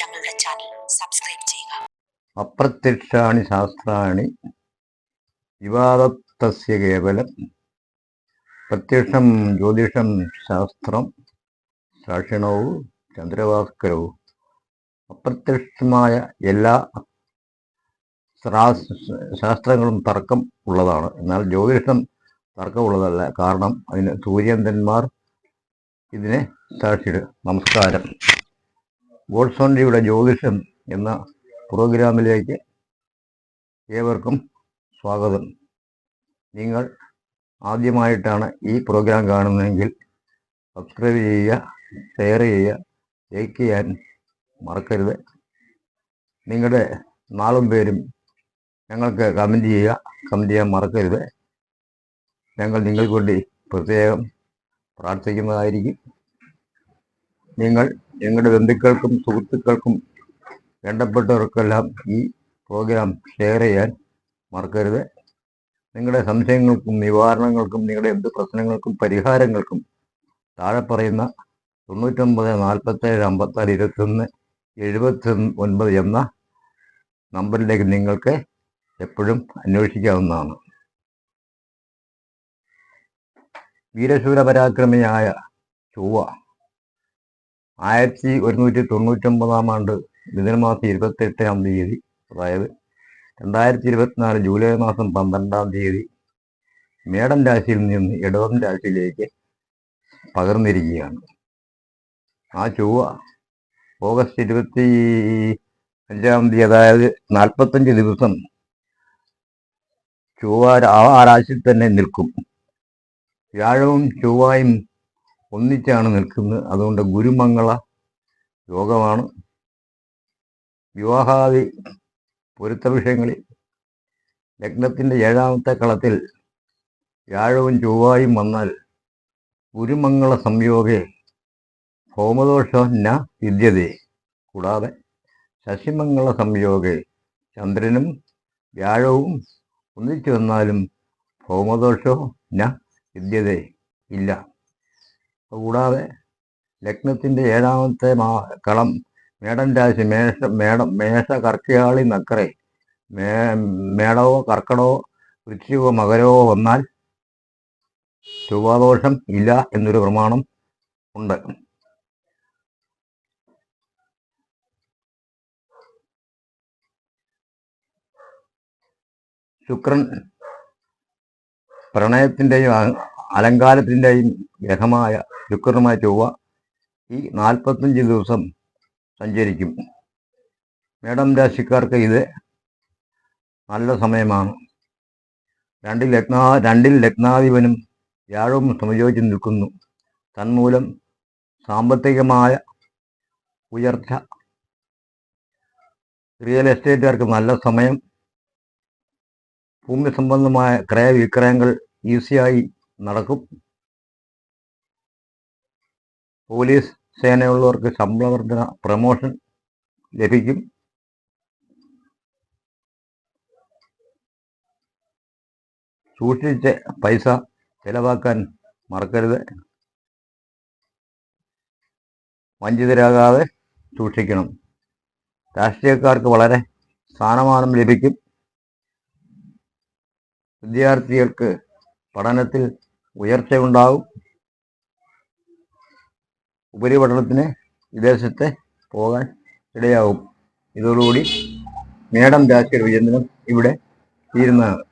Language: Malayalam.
ഞങ്ങളുടെ ചാനൽ സബ്സ്ക്രൈബ് ചെയ്യുക. അപ്രത്യക്ഷാണി ശാസ്ത്രാണി വിവാദത്തസ്യ കേവലം പ്രത്യക്ഷം ജ്യോതിഷം ശാസ്ത്രം സാക്ഷിണവും ചന്ദ്രഭാസ്കരവും അപ്രത്യക്ഷമായ എല്ലാ ശാസ്ത്രങ്ങളും തർക്കം ഉള്ളതാണ്. എന്നാൽ ജ്യോതിഷം തർക്കമുള്ളതല്ല. കാരണം അതിന് സൂര്യന്തന്മാർ ഇതിനെ സാക്ഷിയിടും നമസ്കാരം. ഗോഡ്സോണ്ടിയുടെ ജ്യോതിഷം എന്ന പ്രോഗ്രാമിലേക്ക് ഏവർക്കും സ്വാഗതം. നിങ്ങൾ ആദ്യമായിട്ടാണ് ഈ പ്രോഗ്രാം കാണുന്നതെങ്കിൽ സബ്സ്ക്രൈബ് ചെയ്യുക ഷെയർ ചെയ്യുക ലൈക്ക് ചെയ്യാൻ മറക്കരുത്. നിങ്ങളുടെ നാളും പേരും ഞങ്ങൾക്ക് കമന്റ് ചെയ്യുക കമന്റ് ചെയ്യാൻ മറക്കരുത്. ഞങ്ങൾ നിങ്ങൾക്ക് വേണ്ടി പ്രത്യേകം പ്രാർത്ഥിക്കുന്നതായിരിക്കും. നിങ്ങൾ നിങ്ങളുടെ ബന്ധുക്കൾക്കും സുഹൃത്തുക്കൾക്കും വേണ്ടപ്പെട്ടവർക്കെല്ലാം ഈ പ്രോഗ്രാം ഷെയർ ചെയ്യാൻ മറക്കരുത്. നിങ്ങളുടെ സംശയങ്ങൾക്കും നിവാരണങ്ങൾക്കും നിങ്ങളുടെ എന്ത് പ്രശ്നങ്ങൾക്കും പരിഹാരങ്ങൾക്കും താഴെ പറയുന്ന തൊണ്ണൂറ്റൊമ്പത് നാൽപ്പത്തേഴ് അമ്പത്താറ് ഇരുപത്തൊന്ന് എഴുപത്തി ഒൻപത് എന്ന നമ്പറിലേക്ക് നിങ്ങൾക്ക് എപ്പോഴും അന്വേഷിക്കാവുന്നതാണ്. വീരശൂര പരാക്രമിയായ ചൊവ്വ ആയിരത്തി ഒരുന്നൂറ്റി തൊണ്ണൂറ്റൊമ്പതാം ആണ്ട് മിഥുനമാസം ഇരുപത്തെട്ടാം തീയതി അതായത് രണ്ടായിരത്തി ഇരുപത്തിനാല് ജൂലൈ മാസം പന്ത്രണ്ടാം തീയതി മേടം രാശിയിൽ നിന്ന് ഇടവം രാശിയിലേക്ക് പകർന്നിരിക്കുകയാണ്. ആ ചൊവ്വ ഓഗസ്റ്റ് ഇരുപത്തി അഞ്ചാം തീയതി അതായത് നാൽപ്പത്തഞ്ച് ദിവസം ചൊവ്വ ആ രാശിയിൽ തന്നെ നിൽക്കും. വ്യാഴവും ചൊവ്വായും ഒന്നിച്ചാണ് നിൽക്കുന്നത്. അതുകൊണ്ട് ഗുരുമംഗള യോഗമാണ്. വിവാഹാദി പൊരുത്ത വിഷയങ്ങളിൽ ലഗ്നത്തിന്റെ ഏഴാമത്തെ കളത്തിൽ വ്യാഴവും ചൊവ്വായും വന്നാൽ ഗുരുമംഗള സംയോഗെ ഹോമദോഷം ന വിദ്യതേ. കൂടാതെ ശശിമംഗള സംയോഗെ ചന്ദ്രനും വ്യാഴവും ഒന്നിച്ചു വന്നാലും ഭൗമദോഷോ ന വിദ്യതേ ഇല്ല. കൂടാതെ ലഗ്നത്തിന്റെ ഏഴാമത്തെ മാ കളം മേടൻ രാശി മേഷ മേടം മേഷ കർക്കയാളി നക്കറെ മേ മേടവോ കർക്കടവോ വൃശ്ചികോ മകരവോ വന്നാൽ ചൊവ്വാദോഷം ഇല്ല എന്നൊരു പ്രമാണം ഉണ്ട്. ശുക്രൻ പ്രണയത്തിന്റെയും അലങ്കാരത്തിന്റെയും ഗ്രഹമായ ശുക്രനുമായ ചൊവ്വ ഈ നാൽപ്പത്തഞ്ച് ദിവസം സഞ്ചരിക്കും. മേടം രാശിക്കാർക്ക് ഇത് നല്ല സമയമാണ്. രണ്ടിൽ ലഗ്നാ രണ്ടിൽ ലഗ്നാധിപനും വ്യാഴവും സമയോജിച്ച് നിൽക്കുന്നു. തന്മൂലം സാമ്പത്തികമായ ഉയർച്ച. റിയൽ എസ്റ്റേറ്റുകാർക്ക് നല്ല സമയം. ഭൂമി സംബന്ധമായ ക്രയവിക്രയങ്ങൾ ഈസിയായി നടക്കും. പോലീസ് സേനയുള്ളവർക്ക് ശമ്പള പ്രമോഷൻ ലഭിക്കും. സൂക്ഷിച്ച് പൈസ ചെലവാക്കാൻ മറക്കരുത്. വഞ്ചിതരാകാതെ സൂക്ഷിക്കണം. രാഷ്ട്രീയക്കാർക്ക് വളരെ സ്ഥാനമാനം ലഭിക്കും. വിദ്യാർത്ഥികൾക്ക് പഠനത്തിൽ ഉയർച്ചയുണ്ടാവും. ഉപരിപഠനത്തിന് വിദേശത്ത് പോകാൻ ഇടയാവും. ഇതോടുകൂടി മേടം രാജ്യ വിചന്ദനം ഇവിടെ തീരുന്നതാണ്.